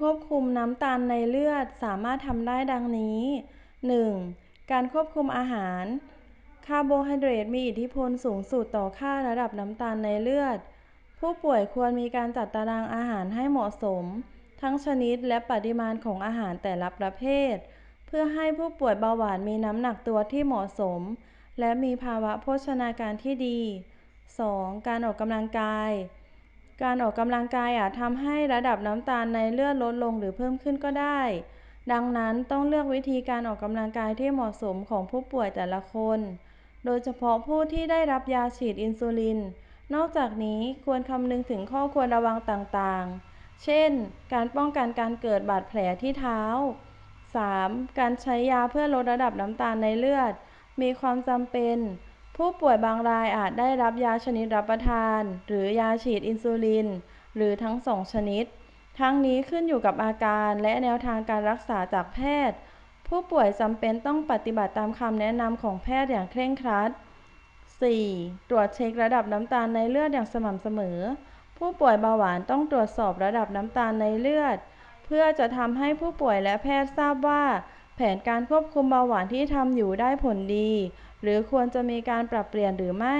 ควบคุมน้ำตาลในเลือดสามารถทำได้ดังนี้ 1. การควบคุมอาหาร คาร์โบไฮเดรตมีอิทธิพลสูงสุดต่อค่าระดับน้ำตาลในเลือด ผู้ป่วยควรมีการจัดตารางอาหารให้เหมาะสม ทั้งชนิดและปริมาณของอาหารแต่ละประเภท เพื่อให้ผู้ป่วยเบาหวานมีน้ำหนักตัวที่เหมาะสม และมีภาวะโภชนาการที่ดี 2. การออกกำลังกาย การออกกำลังกายอาจทำให้ระดับน้ำตาลในเลือดลดลงหรือเพิ่มขึ้นก็ได้ ดังนั้นต้องเลือกวิธีการออกกำลังกายที่เหมาะสมของผู้ป่วยแต่ละคน โดยเฉพาะผู้ที่ได้รับยาฉีดอินซูลิน นอกจากนี้ควรคำนึงถึงข้อควรระวังต่างๆ เช่น การป้องกันการเกิดบาดแผลที่เท้า 3. การใช้ยาเพื่อลดระดับน้ำตาลในเลือด มีความจำเป็น ผู้ป่วยบางรายอาจได้รับยาชนิดรับประทาน หรือยาฉีดอินซูลิน หรือทั้งสองชนิด ทั้งนี้ขึ้นอยู่กับอาการและแนวทางการรักษาจากแพทย์ ผู้ป่วยจำเป็นต้องปฏิบัติตามคำแนะนำของแพทย์อย่างเคร่งครัด 4. ตรวจเช็คระดับน้ำตาลในเลือดอย่างสม่ำเสมอ ผู้ป่วยเบาหวานต้องตรวจสอบระดับน้ำตาลในเลือด เพื่อจะทำให้ผู้ป่วยและแพทย์ทราบว่า แผนการควบคุมเบาหวานที่ทำอยู่ได้ผลดี หรือควรจะมีการปรับเปลี่ยนหรือไม่